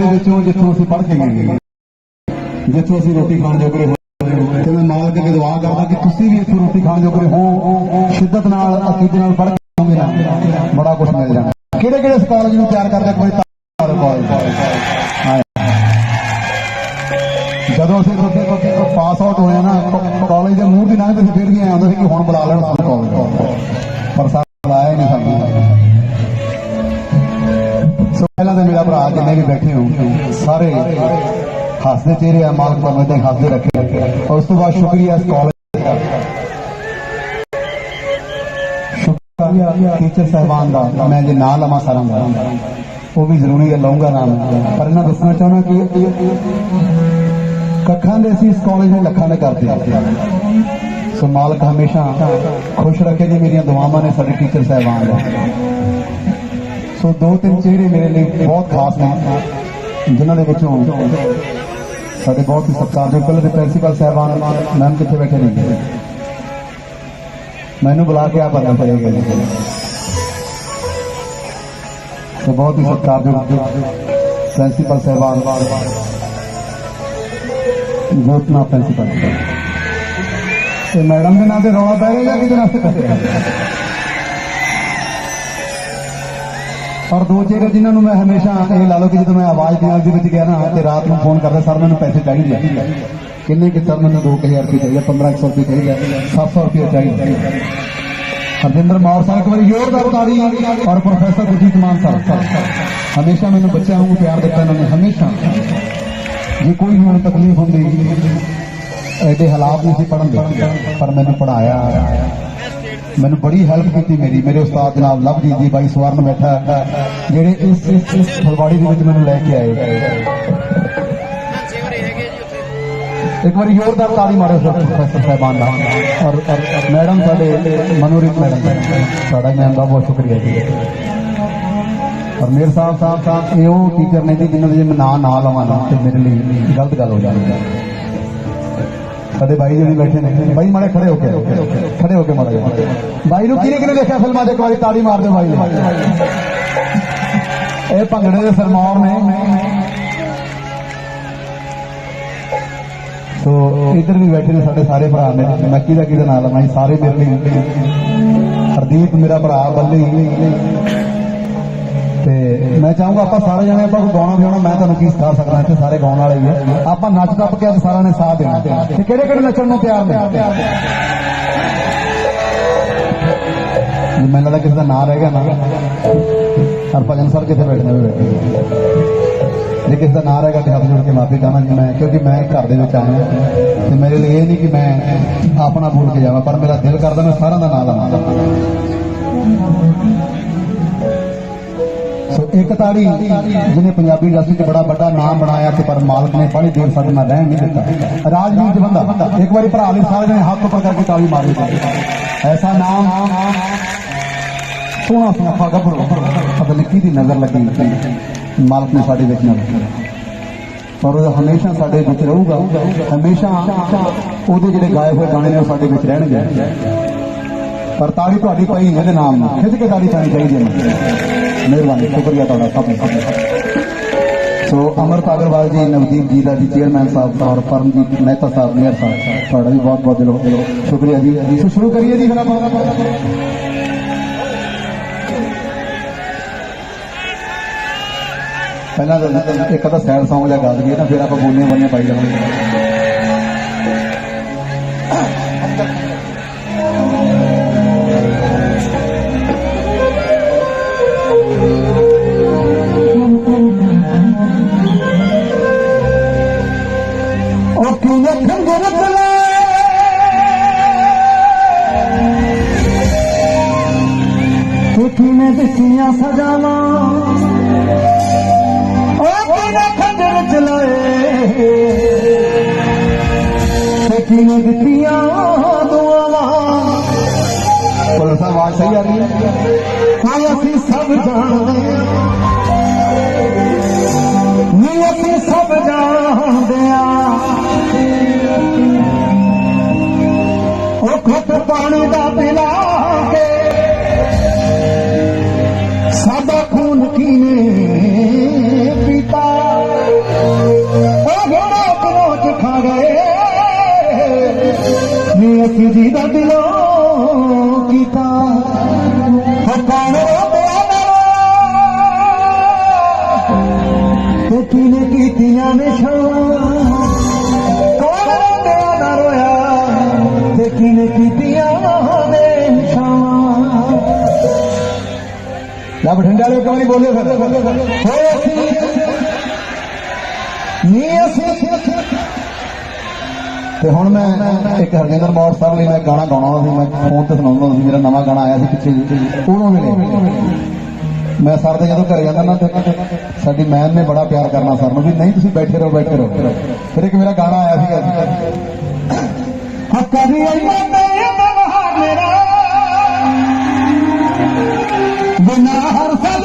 ਦੇ ਵਿੱਚੋਂ ਜਿੱਥੋਂ ਅਸੀਂ ਪੜ੍ਹ ਕੇ ਗਏ ਜਿੱਥੋਂ ਅਸੀਂ ਰੋਟੀ ਖਾਣ ਜੋਗਰੇ ਤੇ ਮੈਂ ਮਾਲਕ ਅੱਗੇ ਦੁਆ ਕਰਦਾ ਕਿ ਤੁਸੀਂ ਵੀ ਇੱਥੋਂ ਰੋਟੀ ਖਾਣ ਜੋਗਰੇ ਹੋ। ਸ਼ਿੱਦਤ ਨਾਲ, ਅਕੀਦੇ ਨਾਲ ਪੜ੍ਹ ਕੇ ਆਓਗੇ ਬੜਾ ਕੁਝ ਮਿਲ ਜਾਣਾ ਕਿਹੜੇ ਕਿਹੜੇ ਕਾਲਜ ਨੂੰ ਤਿਆਰ ਕਰਦੇ ਕੋਈ ਕਾਲਜ ਜਦੋਂ ਅਸੀਂ ਉੱਥੇ ਪਾਸ ਆਊਟ ਹੋਏ ਨਾ, ਕਾਲਜ ਦੇ ਮੂੰਹ ਦੀ ਲੰਘ ਤੇ ਫਿਰ ਵੀ ਆਉਂਦਾ ਸੀ ਕਿ ਹੁਣ ਬੁਲਾ ਲੈਣ ਸਾਨੂੰ ਕਾਲਜ। ਪਰ ਸਾਨੂੰ ਬੁਲਾਇਆ ਨਹੀਂ ਸਾਨੂੰ। ਪਹਿਲਾਂ ਤਾਂ ਮੇਰਾ ਭਰਾ ਜਿੰਨੇ ਵੀ ਬੈਠੇ ਹੋ, ਸਾਰੇ ਹੱਸਦੇ ਚਿਹਰੇ ਆ, ਮਾਲਕ ਤੁਹਾਨੂੰ ਇਦਾਂ ਹੱਸਦੇ ਰੱਖੇ। ਉਸ ਤੋਂ ਬਾਅਦ ਸ਼ੁਕਰੀਆ ਇਸ ਕਾਲਜ ਦਾ। ਸ਼ੁਕਰੀਆ ਟੀਚਰ ਸਾਹਿਬਾਨ ਦਾ, ਮੈਂ ਜੇ ਨਾਂ ਲਵਾਂ ਸਾਰਿਆਂ ਦਾ। ਉਹ ਵੀ ਜ਼ਰੂਰੀ ਹੈ ਲਵਾਂਗਾ ਨਾਮ ਪਰ ਇਹਨਾਂ ਦੱਸਣਾ ਚਾਹੁੰਦਾ ਕਿ ਕੱਖਾਂ ਦੇ ਅਸੀਂ ਇਸ ਕਾਲਜ ਨੂੰ ਲੱਖਾਂ ਦੇ ਕਰਦੇ ਹਾਂ ਸੋ ਮਾਲਕ ਹਮੇਸ਼ਾ ਖੁਸ਼ ਰੱਖੇ ਜੀ ਮੇਰੀਆਂ ਦੁਆਵਾਂ ਨੇ ਸਾਡੇ ਟੀਚਰ ਸਾਹਿਬਾਨ ਦਾ। ਸੋ ਦੋ ਤਿੰਨ ਚਿਹਰੇ ਮੇਰੇ ਲਈ ਬਹੁਤ ਖਾਸ ਨੇ, ਜਿਨ੍ਹਾਂ ਦੇ ਵਿੱਚੋਂ ਸਾਡੇ ਬਹੁਤ ਹੀ ਸਤਿਕਾਰਯੋਗ ਪਹਿਲੇ ਦੇ ਪ੍ਰਿੰਸੀਪਲ ਸਾਹਿਬਾਨ, ਮੈਮ ਕਿੱਥੇ ਬੈਠੇ ਨੇ? ਮੈਨੂੰ ਬੁਲਾ ਕੇ ਆ ਬੰਦਾ ਕਰੇਗਾ ਜੀ। ਸੋ ਬਹੁਤ ਹੀ ਸਤਿਕਾਰਯੋਗ ਪ੍ਰਿੰਸੀਪਲ ਸਾਹਿਬਾਨ, ਜੋਤਨਾ ਪ੍ਰਿੰਸੀਪਲ। ਤੇ ਮੈਡਮ ਦੇ ਨਾਂ ਤੇ ਰੌਲਾ ਪੈ ਰਿਹਾ ਜਾਂ ਕਿਹਦੇ ਨਾਲ? ਪੈ ਰਿਹਾ ਔਰ ਦੋ ਚਿਹਰੇ ਜਿਨ੍ਹਾਂ ਨੂੰ ਮੈਂ ਹਮੇਸ਼ਾ ਇਹ ਲਾ ਲਓ ਕਿ ਜਦੋਂ ਮੈਂ ਆਵਾਜ਼ ਦਿਆਲ ਦੇ ਵਿੱਚ ਗਿਆ ਨਾ ਤੇ ਰਾਤ ਨੂੰ ਫੋਨ ਕਰਦਾ, ਸਰ, ਮੈਨੂੰ ਪੈਸੇ ਚਾਹੀਦੇ ਆ। ਕਿੰਨੇ ਕਿ ਸਰ, ਮੈਨੂੰ 2000 ਰੁਪਏ ਚਾਹੀਦੇ 1500 ਰੁਪਏ ਚਾਹੀਦੇ 700 ਰੁਪਏ ਚਾਹੀਦਾ ਹਰਜਿੰਦਰ ਮੌਰ ਸਾਹਿਬ ਇੱਕ ਵਾਰੀ ਜ਼ੋਰਦਾਰ ਤਾੜੀ ਔਰ ਪ੍ਰੋਫੈਸਰ ਗੁਰਜੀਤ ਮਾਨ ਸਰ ਹਮੇਸ਼ਾ ਮੈਨੂੰ ਬੱਚਿਆਂ ਨੂੰ ਪਿਆਰ ਦਿੱਤਾ ਇਹਨਾਂ ਨੇ, ਹਮੇਸ਼ਾ। ਜੇ ਕੋਈ ਹੁਣ ਤਕਲੀਫ ਹੁੰਦੀ, ਐਡੇ ਹਾਲਾਤ ਨਹੀਂ ਸੀ ਪੜਨ ਦੇ, ਪਰ ਮੈਨੂੰ ਪੜਾਇਆ ਮੈਨੂੰ ਬੜੀ ਹੈਲਪ ਕੀਤੀ ਮੇਰੀ, ਮੇਰੇ ਉਸਤਾਦ ਜਨਾਬ ਲਵਜੀਤ ਜੀ ਬਾਈ ਸਵਰਨ ਬੈਠਾ ਜਿਹੜੇ ਇਸ ਇਸ ਫਲਵਾੜੀ ਦੇ ਵਿੱਚ ਮੈਨੂੰ ਲੈ ਕੇ ਆਏ। ਇੱਕ ਵਾਰੀ ਜ਼ੋਰਦਾਰ ਤਾੜੀ ਮਾਰੋ ਪ੍ਰੋਫੈਸਰ ਸਾਹਿਬਾਨ ਦਾ। ਔਰ ਮੈਡਮ ਸਾਡੇ, ਮਨੋਰੀਤ ਮੈਡਮ ਸਾਡਾ ਮੈਮ ਦਾ ਬਹੁਤ ਸ਼ੁਕਰੀਆ ਜੀ। ਔਰ ਮੇਰੇ ਸਾਹਿਬ ਸਾਹਿਬ ਸਾਹਿਬ, ਇਹ ਉਹ ਟੀਚਰ ਨੇ ਜੀ ਜਿਨ੍ਹਾਂ ਦੇ ਮੈਂ ਨਾਂ ਨਾ ਲਵਾਂ ਨਾ, ਤੇ ਮੇਰੇ ਲਈ ਗਲਤ ਗੱਲ ਹੋ ਜਾਣੀ ਹੈ। ਸਾਡੇ ਬਾਈ ਜੀ ਵੀ ਬੈਠੇ ਨੇ। ਬਾਈ ਮਾੜੇ ਖੜੇ ਹੋ ਕੇ। ਖੜੇ ਹੋ ਕੇ ਮਾੜਾ ਬਾਈ ਨੂੰ ਕਿਹਨੇ ਕਿਹਨੇ ਦੇਖਿਆ ਫਿਲਮਾਂ 'ਚ ਇੱਕ ਵਾਰੀ ਤਾੜੀ ਮਾਰ ਦਿਓ ਬਾਈ ਇਹ ਭੰਗੜੇ ਦੇ ਸਰਮੌਰ ਨੇ। ਸੋ, ਇੱਧਰ ਵੀ ਬੈਠੇ ਨੇ ਸਾਡੇ ਸਾਰੇ ਭਰਾ ਨੇ। ਮੈਂ ਕਿਹਦਾ ਕਿਹਦਾ ਨਾਲ ਲਵਾਂ ਸਾਰੇ ਮੇਰੇ ਲਈ ਹਰਦੀਪ ਮੇਰਾ ਭਰਾ, ਬੱਲੀ। ਤੇ ਮੈਂ ਚਾਹੂੰਗਾ ਆਪਾਂ ਸਾਰੇ ਜਣੇ ਆਪਾਂ ਕੋਈ ਗਾਉਣਾ ਵਿਆਉਣਾ ਮੈਂ ਤੁਹਾਨੂੰ ਕੀ ਸਿਖਾ ਸਕਦਾ, ਇੱਥੇ ਸਾਰੇ ਗਾਉਣ ਵਾਲੇ ਹੀ ਆ। ਆਪਾਂ ਨੱਚ ਟੱਪ ਕੇ ਅੱਜ ਸਾਰਿਆਂ ਨੇ ਸਾਥ ਦੇਣਾ। ਤੇ ਕਿਹੜੇ ਕਿਹੜੇ ਨੱਚਣ ਨੂੰ ਤਿਆਰ ਨੇ? ਮੈਨੂੰ ਲੱਗਦਾ ਕਿਸੇ ਦਾ ਨਾਂ ਰਹਿ ਗਿਆ ਨਾ। ਹਰਭਜਨ ਸਰ ਕਿੱਥੇ ਬੈਠੇ ਨੇ? ਬੈਠੇ ਜੇ ਕਿਸੇ ਦਾ ਨਾਂ ਰਹਿ ਗਿਆ ਤੇ ਹੱਥ ਜੋੜ ਕੇ ਮਾਫੀ ਚਾਹਣਾ ਮੈਂ, ਕਿਉਂਕਿ ਮੈਂ ਘਰ ਦੇ ਵਿੱਚ ਆਇਆ ਤੇ ਮੇਰੇ ਲਈ ਇਹ ਨਹੀਂ ਕਿ ਮੈਂ ਆਪਣਾ ਭੁੱਲ ਕੇ ਜਾਵਾਂ, ਪਰ ਮੇਰਾ ਦਿਲ ਕਰਦਾ ਮੈਂ ਸਾਰਿਆਂ ਦਾ ਨਾਂ ਲਵਾਂ। ਸੋ ਇੱਕ ਤਾੜੀ ਜਿਹਨੇ ਪੰਜਾਬੀ ਇੰਡਸਟਰੀ 'ਚ ਬੜਾ ਵੱਡਾ ਨਾਮ ਬਣਾਇਆ ਤੇ ਪਰ ਮਾਲਕ ਨੇ ਬੜੀ ਦੇਰ ਸਾਡੇ ਨਾਲ ਰਹਿਣ ਨਹੀਂ ਦਿੱਤਾ। ਰਾਜਵੀਰ ਜਵੰਦਾ ਇੱਕ ਵਾਰੀ ਭਰਾ ਲਈ ਸਾਰੇ ਜਣੇ ਹੱਥ ਉੱਪਰ ਕਰਕੇ ਤਾੜੀ ਮਾਰਨੀ ਐਸਾ ਨਾਮ ਸੋਹਣਾ ਸੁਨੱਖਾ ਗੱਭਰੂ ਪਤਾ ਨਹੀਂ ਕਿਹਦੀ ਨਜ਼ਰ ਲੱਗੀ। ਮਾਲਕ ਨੇ ਸਾਡੇ ਵਿੱਚ ਨਜ਼ਰ ਪਰ ਉਹ ਹਮੇਸ਼ਾ ਸਾਡੇ ਵਿੱਚ ਰਹੂਗਾ, ਹਮੇਸ਼ਾ ਉਹਦੇ ਜਿਹੜੇ ਗਾਏ ਹੋਏ ਗਾਣੇ ਨੇ ਉਹ ਸਾਡੇ ਵਿੱਚ ਰਹਿਣਗੇ। ਪਰ ਤਾੜੀ ਤੁਹਾਡੀ ਪਈ ਇਹਦੇ ਨਾਮ ਨਾਲ ਖਿੱਚ ਕੇ ਤਾੜੀ ਪਾਣੀ ਚਾਹੀਦੀ ਹੈ। ਮਿਹਰਬਾਨੀ ਸ਼ੁਕਰੀਆ ਤੁਹਾਡਾ ਸਭ ਦਾ ਸੋ ਅਮਰਤ ਅਗਰਵਾਲ ਜੀ ਨਵਦੀਪ ਜੀ ਦਾ ਜੀ ਚੇਅਰਮੈਨ ਸਾਹਿਬ ਔਰ ਪਰਮਜੀਤ ਮਹਿਤਾ ਸਾਹਿਬ ਮੇਅਰ ਸਾਹਿਬ ਤੁਹਾਡਾ ਵੀ ਬਹੁਤ ਬਹੁਤ ਦਿਲੋਂ ਸ਼ੁਕਰੀਆ ਜੀ ਸੋ ਸ਼ੁਰੂ ਕਰੀਏ ਜੀ ਫਿਰ ਆਪਾਂ ਪਹਿਲਾਂ ਤਾਂ ਇੱਕ ਤਾਂ ਸੈਡ Song ਜਿਹਾ ਗਾ ਦਈਏ ਨਾ ਫਿਰ ਨੇ ਦਿੱਤੀਆਂ ਦੁਆਵਾਂ। ਪੁਲਿਸ ਆਵਾਜ਼ ਸਹੀ ਆ ਰਹੀ ਹੈ? ਹਾਏ, ਅਸੀਂ ਸਭ ਜਾਣਦੇ ਨੀ ਅਸੀਂ ਸਭ ਜਾਣਦੇ ਆ ਉਹ ਖੁੱਟ ਪਾਣੀ ਦਾ ਅਸੀਂ ਜੀ ਦਾ ਦਿਲੋਂ ਕੀਤਾ ਹਕਾਨ ਰੋਂਦਿਆ ਨਾ ਤੇ ਕਿਨੇ ਕੀਤੀਆਂ ਨੇ ਸ਼ਾਮਾਂ ਕੌਣ ਰੋਂਦਿਆ ਨਾ ਰੋਇਆ ਤੇ ਹੁਣ ਮੈਂ ਇੱਕ ਹਰਜਿੰਦਰ ਮੌੜ ਸਾਹਿਬ ਲਈ ਮੈਂ ਗਾਣਾ ਗਾਉਣਾ ਸੀ, ਮੈਂ ਫੋਨ ਤੇ ਸੁਣਾਉਂਦਾ ਸੀ, ਮੇਰਾ ਨਵਾਂ ਗਾਣਾ ਆਇਆ ਸੀ ਪਿੱਛੇ ਜਿਹੇ। ਉਦੋਂ ਮੈਂ ਸਰ ਦੇ ਜਦੋਂ ਘਰੇ ਜਾਂਦਾ ਨਾ ਤੇ ਸਾਡੀ ਮੈਮ ਨੇ ਬੜਾ ਪਿਆਰ ਕਰਨਾ ਸਰ ਨੂੰ ਵੀ, ਨਹੀਂ, ਤੁਸੀਂ ਬੈਠੇ ਰਹੋ ਬੈਠੇ ਰਹੋ। ਫਿਰ ਇੱਕ ਮੇਰਾ ਗਾਣਾ ਆਇਆ ਸੀਗਾ ਹੱਕਾਂ ਦੀ ਆਈ ਮੇਰਾ। ਬਿਨਾ ਹਰ ਸਲ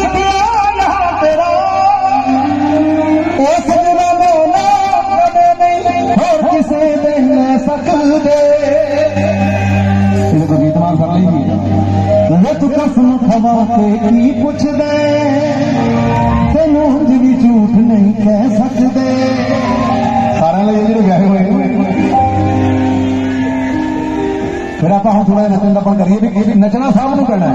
ਸਕਦੇ ਇਹਦੇ ਕੋ ਗੀਤ ਮਾਰ ਲਈ ਵੇ ਤੂੰ ਕਸਮ ਖਵਾ ਕੇ ਕੀ ਪੁੱਛਦੇ? ਤੈਨੂੰ ਉਂਝ ਵੀ ਝੂਠ ਨਹੀਂ ਕਹਿ ਸਕਦੇ। ਸਾਰਿਆਂ ਲਈ ਜਿਹੜੇ ਵਿਆਹੇ ਹੋਏ ਫਿਰ ਆਪਾਂ ਹੁਣ ਥੋੜਾ ਨੱਚਣ ਦਾ ਆਪਾਂ ਕਰੀਏ ਵੀ ਨੱਚਣਾ ਸਭ ਨੂੰ ਪੈਣਾ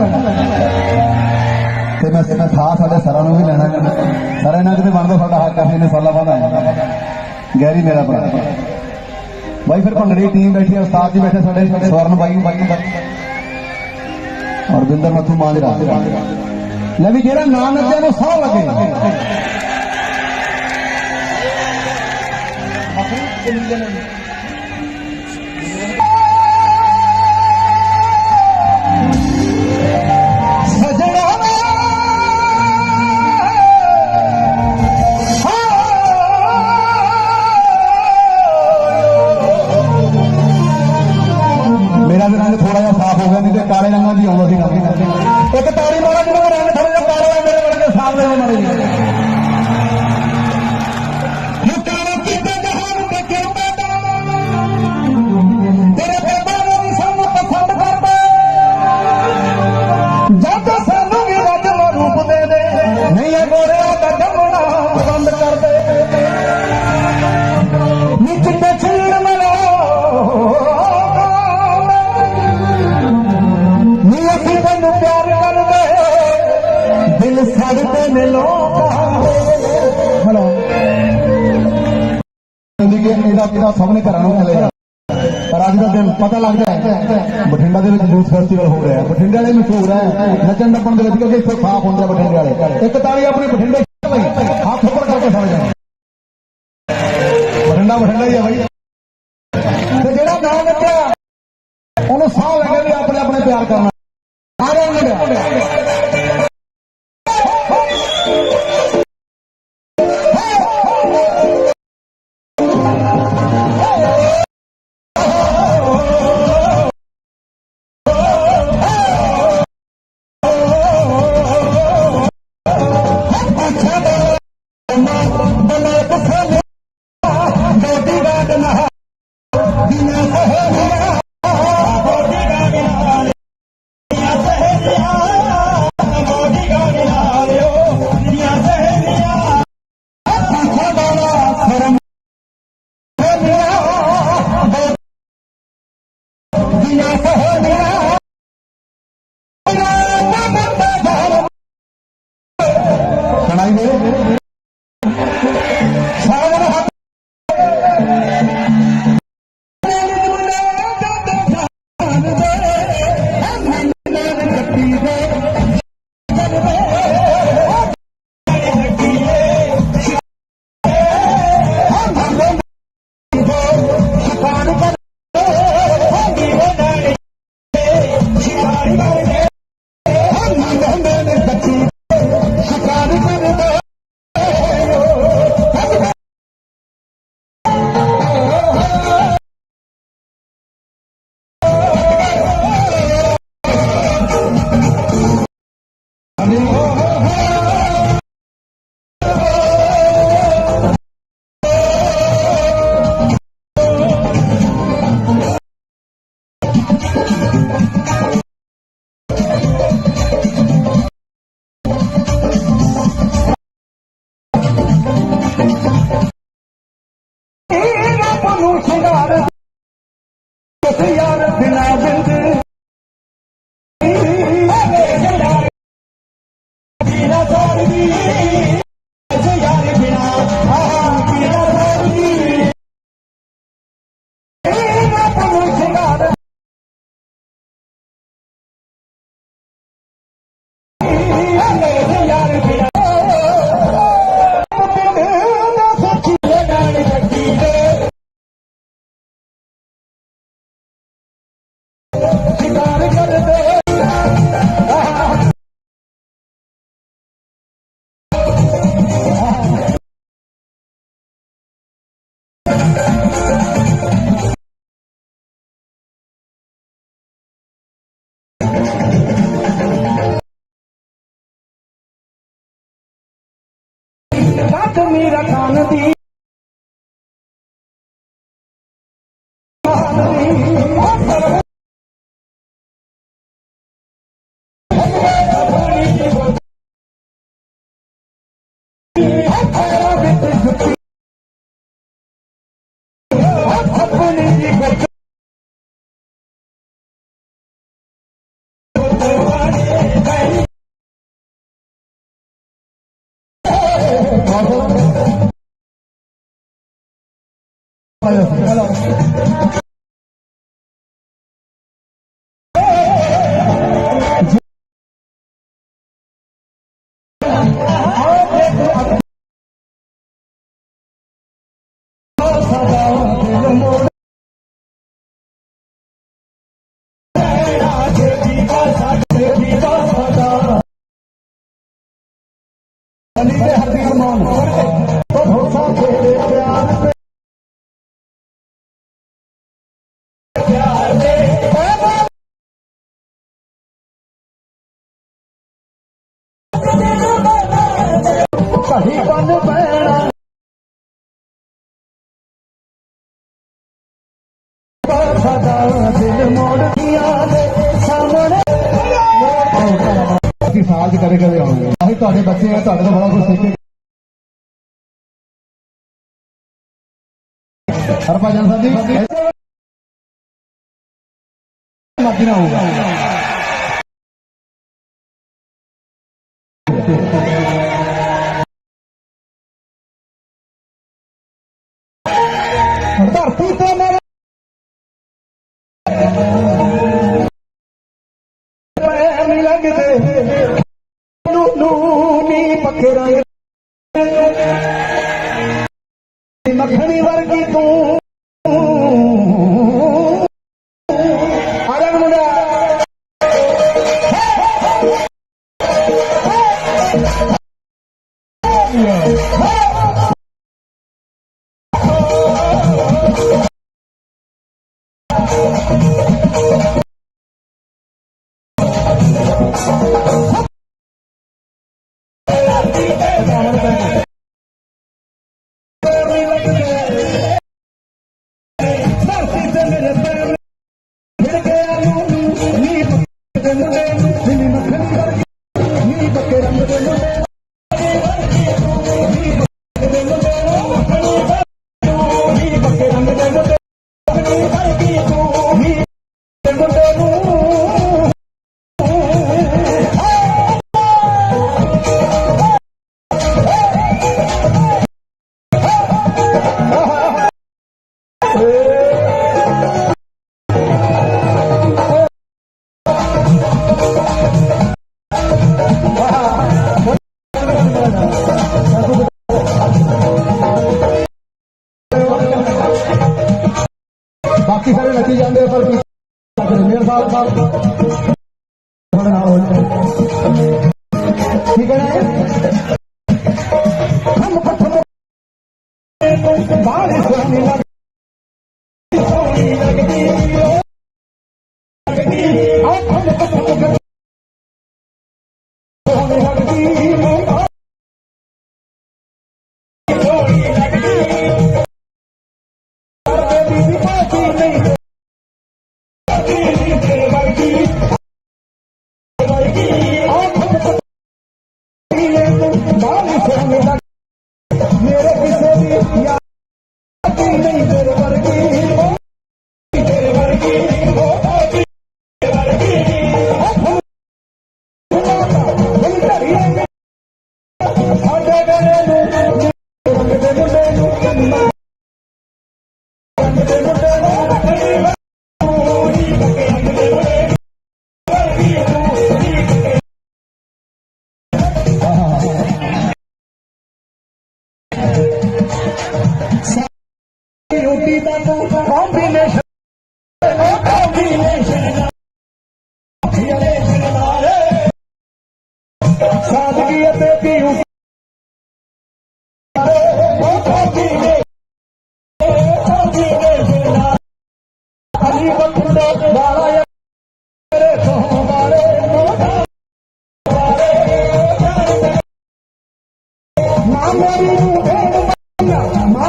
ਤੇ ਮੈਂ ਮੈਂ ਥਾ ਸਾਡੇ ਸਰਾਂ ਨੂੰ ਵੀ ਲੈਣਾ ਸਰ ਇਹਨਾਂ ਕਿਤੇ ਬਣਦਾ ਸਾਡਾ ਹੱਕ ਅਸੀਂ ਨੇ ਸਾਲਾਂ ਬਾਅਦ ਆਇਆ ਗੈਰੀ ਮੇਰਾ ਭਰਾ। ਬਾਈ ਫਿਰ ਭੰਗੜੇ ਟੀਮ ਬੈਠੀ ਹੈ ਉਸਤਾਦ ਜੀ ਬੈਠੇ ਸਾਡੇ ਸਵਰਨ ਬਾਈ ਬਾਈ ਔਰ ਬਿੰਦਰ ਮੱਥੂ ਮਾਜਰਾ। ਲੈ ਵੀ ਜਿਹੜਾ ਨਾਂ ਨੱਚਿਆ ਨੂੰ ਸੌ ਲੱਗੇ। ਸਜਣਾ ਕਿ ਇਹਦਾ ਕਿਹਦਾ ਸਭ ਨੇ ਘਰਾਂ ਨੂੰ ਚਲੇ ਪਰ ਅੱਜ ਦਾ ਦਿਨ ਪਤਾ ਲੱਗਦਾ ਹੈ, ਬਠਿੰਡਾ ਦੇ ਵਿੱਚ ਯੂਥ ਫੈਸਟੀਵਲ ਹੋ ਰਿਹਾ ਹੈ। ਬਠਿੰਡੇ ਵਾਲੇ ਮਸ਼ਹੂਰ ਹੈ, ਨੱਚਣ ਟੱਪਣ ਦੇ ਵਿੱਚ, ਕਿਉਂਕਿ ਇੱਥੇ ਸਾਫ਼ ਹੁੰਦੇ ਆ ਬਠਿੰਡੇ ਵਾਲੇ। ਇੱਕ ਤਾਲੀ ਆਪਣੇ ਬਠਿੰਡੇ ਲਈ ਹੱਥ ਉੱਪਰ ਕਰਕੇ ਸਮਝ ਜਾਣਾ। ਬਠਿੰਡਾ ਬਠਿੰਡਾ ਹੀ ਹੈ ਬਾਈ। ਤੇ ਜਿਹੜਾ ਨਾ ਨੱਚਿਆ ਉਹਨੂੰ ਸਾਹ ਲੱਗਿਆ ਵੀ ਆਪਣੇ ਆਪਣੇ ਪਿਆਰ ਕਰਨਾ। ਸੁਣਾਈ ਦੇ 你干嘛呢 ਸਾਥ ਮੇਰਾ ਖਾਨ ਦੀ ভালো ভালো অবস্থা Anita. ਪੈਣਾ ਸਦਾ ਦਿਲ ਮੋੜ ਗਿਆ ਦੇ ਸਾਹਮਣੇ ਕਿ ਸਾਲ ਚ ਕਦੇ ਕਦੇ ਆਉਂਦੇ ਅਸੀਂ ਤੁਹਾਡੇ ਬੱਚੇ ਆ ਤੁਹਾਡੇ ਤੋਂ ਬੜਾ ਕੁਝ ਸਿੱਖੇ ਹਰਭਜਨ ਸਾਹਿਬ ਜੀ ਮਰਜ਼ੀ ਨਾ ਹੋਊਗਾ ਧਰਤੀ ਤੇ ਮੇਰੇ ਮੈਂ ਨਹੀਂ ਲੱਗਦੇ ਨੂੰ ਨਹੀਂ ਪੱਕੇ ਰੰਗ ਮੱਖਣੀ ਵਰਗੀ ਤੂੰ ठीक आहे बाल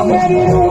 ਮਾਇਆ ਮਾਂ ਮੇਰੀ